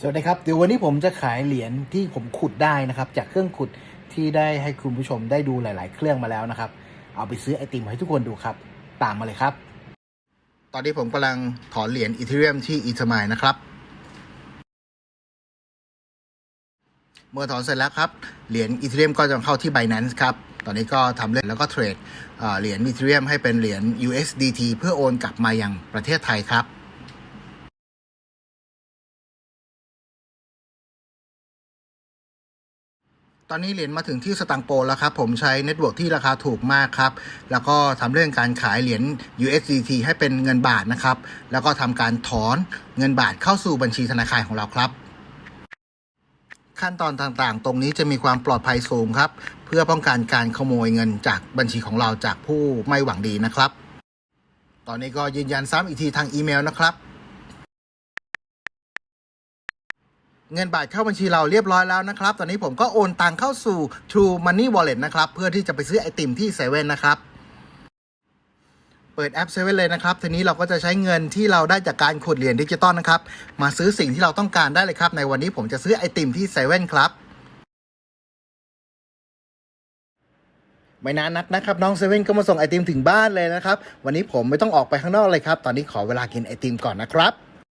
สวัสดีครับ เดี๋ยววันนี้ผมจะขายเหรียญที่ผมขุดได้นะครับ จากเครื่องขุดที่ได้ให้คุณผู้ชมได้ดูหลาย ๆ เครื่องมาแล้วนะครับ เอาไปซื้อไอติมให้ทุกคนดูครับ ตามมาเลยครับ ตอนนี้ผมกำลังถอนเหรียญอีเทเรียมที่อีทมายนะครับ เมื่อถอนเสร็จแล้วครับ เหรียญอีเทเรียมก็จะเข้าที่ Binance ครับ ตอนนี้ก็ทำเล่นแล้วก็เทรดเอ่อเหรียญอีเทเรียมให้เป็นเหรียญ USDT เพื่อโอนกลับมายังประเทศไทยครับ ตอนนี้เหรียญมาถึงที่สตังโปแล้วครับ ผมใช้เน็ตเวิร์กที่ราคาถูกมากครับ แล้วก็ทำเรื่องการขายเหรียญ USDT ให้เป็นเงินบาทนะครับ แล้วก็ทำการถอนเงินบาทเข้าสู่บัญชีธนาคารของเราครับ ขั้นตอนต่างๆ ตรงนี้จะมีความปลอดภัยสูงครับ เพื่อป้องกันการขโมยเงินจากบัญชีของเราจากผู้ไม่หวังดีนะครับ ตอนนี้ก็ยืนยันซ้ำอีกทีทางอีเมลนะครับ เงินบาทเข้าบัญชีเราเรียบร้อยแล้วนะครับ ตอนนี้ผมก็โอนตังเข้าสู่ True Money Wallet นะครับ เพื่อที่จะไปซื้อไอติมที่เซเว่นนะครับ เปิดแอปเซเว่นเลยนะครับ ทีนี้เราก็จะใช้เงินที่เราได้จากการขุดเหรียญดิจิตอลนะครับ มาซื้อสิ่งที่เราต้องการได้เลยครับ ในวันนี้ผมจะซื้อไอติมที่เซเว่นครับ ไม่นานนักนะครับน้องเซเว่นก็มาส่งไอติมถึงบ้านเลยนะครับ วันนี้ผมไม่ต้องออกไปข้างนอกเลยครับ ตอนนี้ขอเวลากินไอติมก่อนนะครับ